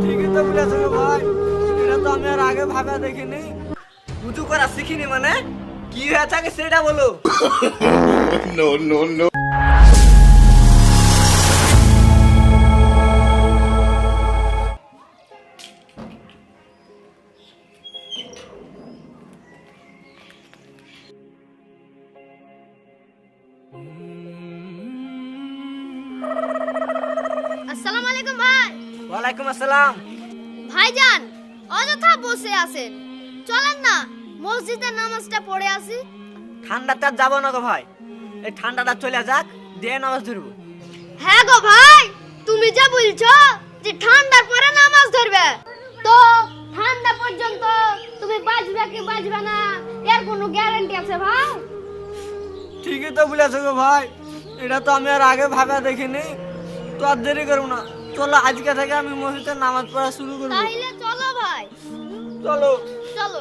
ঠিকই তো বলেছ ভাই। এটা তো আমি আর আগে ভাবে দেখিনি। উঁচু করা শিখিনি মানে? কি হয়েছে আগে সেটা বলো। No no no. ওয়ালাইকুম আসসালাম। ভাইজান অযথা বসে আছেন। চলেন না মসজিদের নামাজটা পড়ে আসি। ঠান্ডাতে আর যাব না গো ভাই। এই ঠান্ডাটা চলে যাক দিয়ে নামাজ ধরবো। হ্যাঁ গো ভাই তুমি যা বলছো যে ঠান্ডার পরে নামাজ ধরবে তো ঠান্ডা পর্যন্ত তুমি বাঁচবে কি বাঁচবে না এর কোনো গ্যারান্টি আছে ভাই? ঠিকই তো বলেছ গো ভাই এটা তো আমি আর আগে ভাবে দেখিনি তো আর দেরি করব না। চলো আজকে থেকে আমি মসজিদে নামাজ পড়া শুরু করব। তাইলে চলো ভাই। চলো। চলো।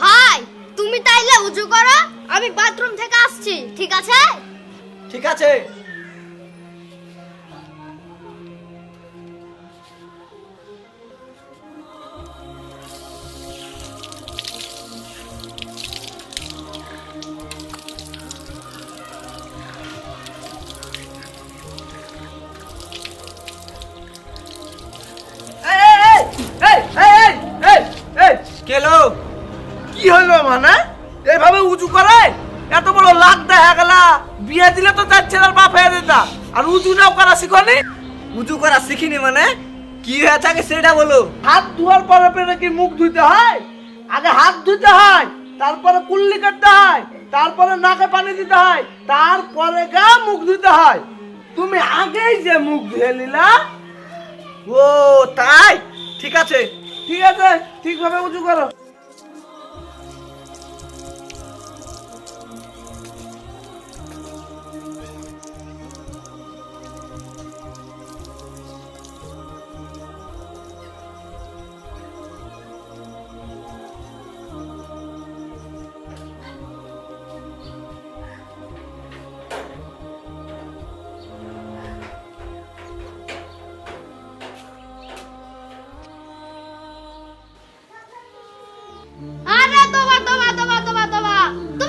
ভাই তুমি তাইলে উজু করো আমি বাথরুম থেকে আসছি ঠিক আছে? ঠিক আছে। এইভাবে উঁচু করে? এত বড় লাখ দেখা গেলা বিয়ে দিলে তো তার ছেলের বাপ হয়ে দিতা আর উঁচু নাও করা শিখনি? উঁচু করা শিখিনি মানে? কি হয়েছে আগে সেটা বলো। হাত ধোয়ার পরে পরে কি মুখ ধুইতে হয়? আগে হাত ধুতে হয় তারপরে কুল্লি করতে হয় তারপরে নাকে পানি দিতে হয় তারপরে গা মুখ ধুতে হয়। তুমি আগেই যে মুখ ধুয়ে নিলা ও তাই? ঠিক আছে। ঠিক আছে ঠিকভাবে উঁচু করো।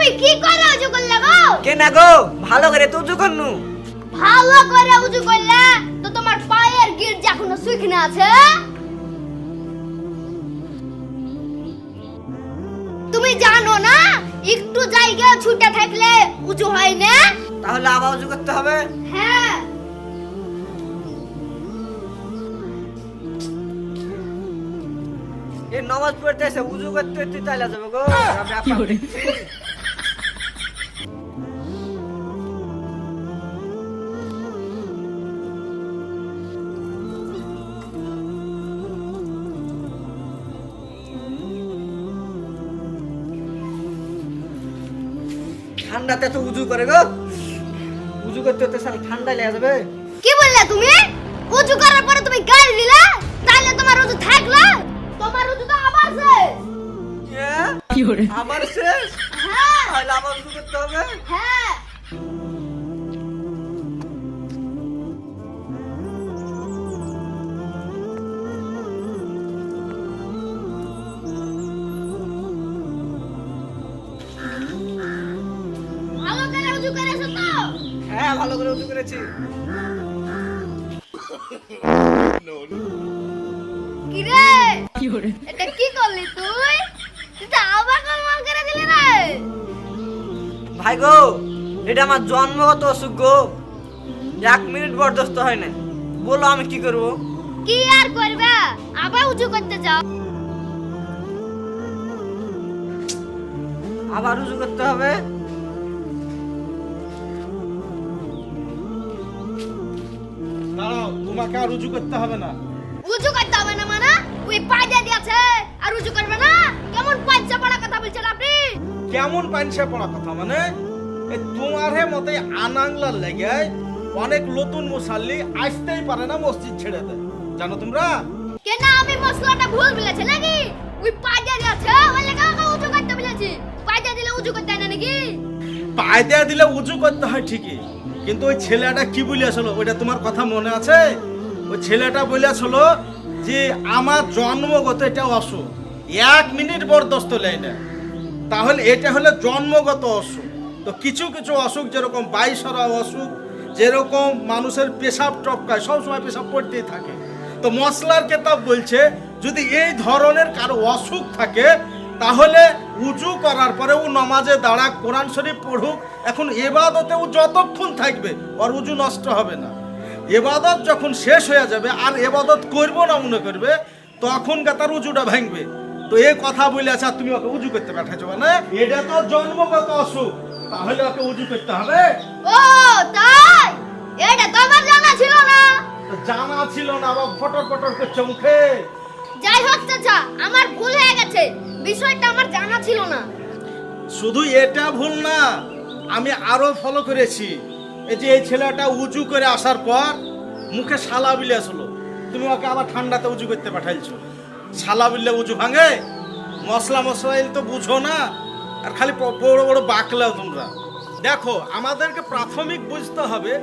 তুমি কি করে উজু করলে গো? কে না গো ভালো করে তো উঁচু করনু। ভালো করে উজু করলে তো তোমার পায়ের গির্জা এখনও শুকনো আছে। তুমি জানো না একটু জায়গা ছুটে থাকলে উঁচু হয় না? তাহলে আবার উঁচু করতে হবে? হ্যাঁ। এই নামাজ পড়তে এসে উঁচু করতে চাইলা যাবে গো। ঠান্ডাতে তো উজু করে গো। উজু করতে করতে সাল ঠান্ডা লেগে যাবে। কি বললে তুমি? উজু করার পরে তুমি গাল দিলে? তাহলে তোমার উজু থাকল? তোমার উজু তো আবার শেষ? আবার শেষ? হ্যাঁ। তাহলে আবার উজু করতে হবে। হ্যাঁ। হ্যাঁ ভালো করে উঁচু করেছি। কি রে এটা কি করলি তুই? তুই তো আবার কলমাল করে দিলি রে। ভাই গো এটা আমার জন্মগত অসুখ গো। এক মিনিট বরদস্ত হয় না বলো আমি কি করব? কি আর করবে? আবার করতে যাও। আবার উঁচু করতে হবে? দাঁড়াও তোমাকে আর রুজু করতে হবে না। উজু করতে হবে না মানে? ওই পাই দিয়ে দিয়েছে আর উজু করবে না? কেমন পয়সা পড়া কথা বলছেন আপনি? কেমন পাইনসে পড়া কথা মানে? তোমার হে মতে আনাংলার লেগে অনেক নতুন মুসাল্লি আসতেই পারে না মসজিদ ছেড়ে দেয় জানো তোমরা? কেন আমি মশলাটা ভুল বলেছি নাকি? ওই পাজারি আছে ওই লেগে আমাকে করতে বলেছি। পাজা দিলে উঁচু করতে হয় না নাকি? পায়ে দেয়া দিলে উঁচু করতে হয় ঠিকই। কিন্তু ওই ছেলেটা কি বলিয়াছিল ওইটা তোমার কথা মনে আছে? ওই ছেলেটা বলিয়াছিল যে, আমার জন্মগত এটা অসুখ। এক মিনিট বরদস্ত নেই না। তাহলে এটা হলো জন্মগত অসুখ। তো কিছু কিছু অসুখ যেরকম বাইশরা অসুখ, যেরকম মানুষের পেশাব টপকায় সবসময় পেশাব পড়তেই থাকে। তো মশলার কেতাব বলছে, যদি এই ধরনের কারও অসুখ থাকে, তাহলে উজু করার পরে ও নমাজে দাঁড়া কোরআন শরীফ পড়ুক এখন এবাদতে ও যতক্ষণ থাকবে ওর উজু নষ্ট হবে না। এবাদত যখন শেষ হয়ে যাবে আর এবাদত করব না মনে করবে তখন তার উজুটা ভাঙবে। তো এই কথা বলে আছে আর তুমি ওকে উজু করতে পাঠাইছো মানে এটা তো জন্মগত অসুখ তাহলে ওকে উজু করতে হবে? ও তাই? এটা তো আমার জানা ছিল না? জানা ছিল না আবার ফটর ফটর করছে মুখে। যাই হোক চাচা, আমার ভুল হয়ে গেছে। বিষয়টা আমার জানা ছিল না। শুধু এটা ভুল না, আমি আরও ফলো করেছি। এই যে এই ছেলেটা উঁচু করে আসার পর মুখে শালা বিলে আসলো। তুমি ওকে আবার ঠান্ডাতে উঁচু করতে পাঠাইছো। শালা বিলে উঁচু ভাঙে? মশলা মশলাইল তো বুঝো না। আর খালি বড় বড় বাকলাও তোমরা। দেখো, আমাদেরকে প্রাথমিক বুঝতে হবে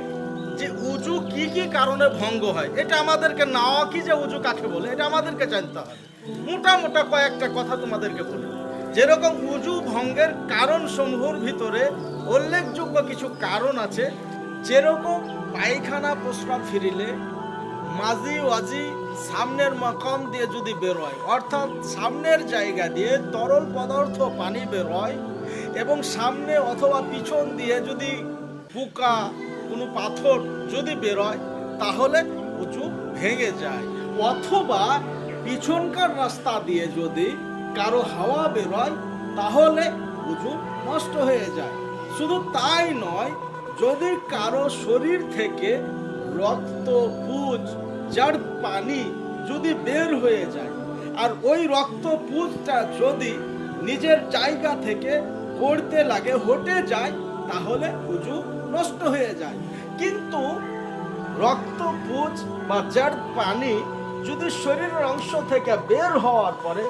যে উজু কি কি কারণে ভঙ্গ হয়, এটা আমাদেরকে নাওয়া কি যে উজু কাকে বলে, এটা আমাদেরকে জানতে হবে। মোটা মোটা কয়েকটা কথা তোমাদেরকে বলি। যেরকম উজু ভঙ্গের কারণ সমূহের ভিতরে উল্লেখযোগ্য কিছু কারণ আছে, যেরকম পায়খানা প্রস্রাব ফিরিলে মাঝি ওয়াজি সামনের মকম দিয়ে যদি বেরোয় অর্থাৎ সামনের জায়গা দিয়ে তরল পদার্থ পানি বেরোয় এবং সামনে অথবা পিছন দিয়ে যদি পোকা কোনো পাথর যদি বেরোয়, তাহলে উঁচু ভেঙে যায়। অথবা পিছনকার রাস্তা দিয়ে যদি কারও হাওয়া বেরোয়, তাহলে উঁচু নষ্ট হয়ে যায়। শুধু তাই নয়, যদি কারও শরীর থেকে রক্ত, পুজ, যার পানি যদি বের হয়ে যায়, আর ওই রক্ত, পুজটা যদি নিজের জায়গা থেকে পড়তে লাগে, হটে যায়, তাহলে উজু নষ্ট হয়ে যায়। কিন্তু রক্ত পুজ বা যার পানি যদি শরীরের অংশ থেকে বের হওয়ার পরে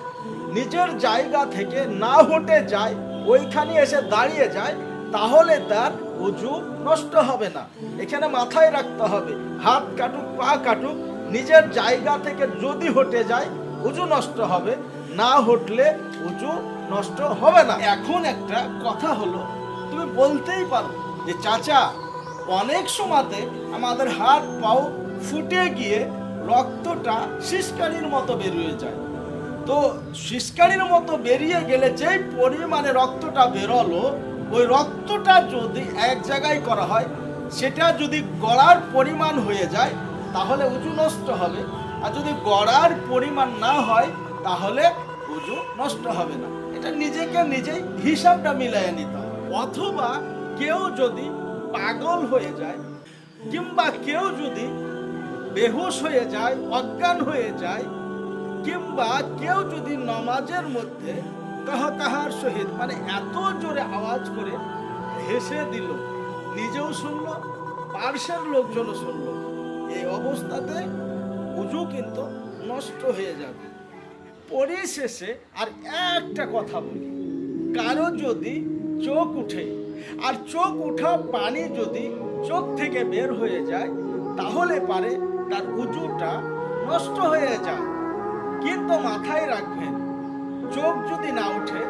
নিজের জায়গা থেকে না হটে যায়, ওইখানে এসে দাঁড়িয়ে যায়, তাহলে তার উজু নষ্ট হবে না। এখানে মাথায় রাখতে হবে, হাত কাটুক, পা কাটুক, নিজের জায়গা থেকে যদি হটে যায়, উজু নষ্ট হবে, না হটলে উজু নষ্ট হবে না। এখন একটা কথা হলো, তুমি বলতেই পারো যে চাচা, অনেক সময়তে আমাদের হাত পাও ফুটে গিয়ে রক্তটা শিসকানির মতো বেরিয়ে যায়। তো শিসকানির মতো বেরিয়ে গেলে যেই পরিমাণে রক্তটা বেরোলো, ওই রক্তটা যদি এক জায়গায় করা হয়, সেটা যদি গড়ার পরিমাণ হয়ে যায়, তাহলে উঁচু নষ্ট হবে। আর যদি গড়ার পরিমাণ না হয়, তাহলে উঁচু নষ্ট হবে না। এটা নিজেকে নিজেই হিসাবটা মিলিয়ে নিতে হবে। অথবা কেউ যদি পাগল হয়ে যায়, কিংবা কেউ যদি বেহুশ হয়ে যায়, অজ্ঞান হয়ে যায়, কিংবা কেউ যদি নমাজের মধ্যে কাহা কাহার সহিত মানে এত জোরে আওয়াজ করে হেসে দিল, নিজেও শুনল, পার্শ্বের লোকজনও শুনল, এই অবস্থাতে উজু কিন্তু নষ্ট হয়ে যাবে। পরিশেষে আর একটা কথা বলি, কারও যদি চোখ উঠে আর চোখ উঠা পানি যদি চোখ থেকে বের হয়ে যায়, তাহলে পারে তার উজুটা নষ্ট হয়ে যায়। কিন্তু মাথায় রাখবেন, চোখ যদি না উঠে,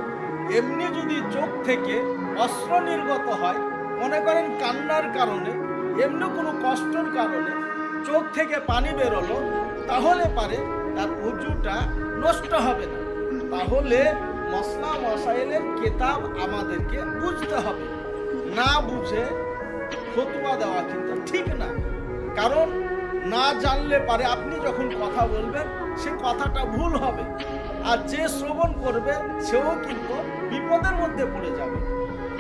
এমনি যদি চোখ থেকে অস্ত্র নির্গত হয়, মনে করেন কান্নার কারণে, এমনি কোনো কষ্টের কারণে চোখ থেকে পানি বেরোলো, তাহলে পারে তার উজুটা নষ্ট হবে না। তাহলে মশলা মশাইলের কেতাব আমাদেরকে বুঝতে হবে। না বুঝে ফতুয়া দেওয়া কিন্তু ঠিক না। কারণ না জানলে পারে আপনি যখন কথা বলবেন, সে কথাটা ভুল হবে। আর যে শ্রবণ করবে, সেও কিন্তু বিপদের মধ্যে পড়ে যাবে।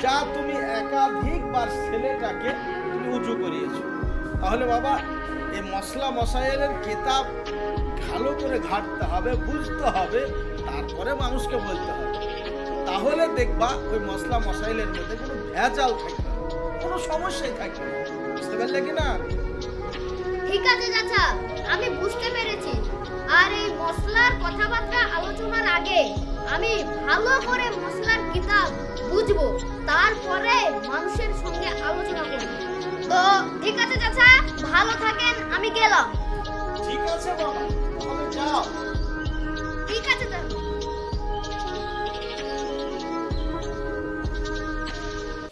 যা তুমি একাধিকবার ছেলেটাকে তুমি উঁচু করিয়েছো। তাহলে বাবা, এই মশলা মশাইলের কেতাব ভালো করে ঘাটতে হবে, বুঝতে হবে, তারপরে মানুষকে বলতে হবে। তাহলে দেখবা ওই মশলা মশাইলের মধ্যে কোনো ভেজাল থাকবে কোনো সমস্যাই থাকবে বুঝতে পারলে কি না? ঠিক আছে চাচা, আমি বুঝতে পেরেছি। আর এই মশলার কথাবার্তা আলোচনার আগে আমি ভালো করে মশলার কিতাব বুঝব, তারপরে মানুষের সঙ্গে আলোচনা করব। তো ঠিক আছে চাচা ভালো থাকেন আমি গেলাম। ঠিক আছে বাবা তুমি ঠিক আছে চাচা।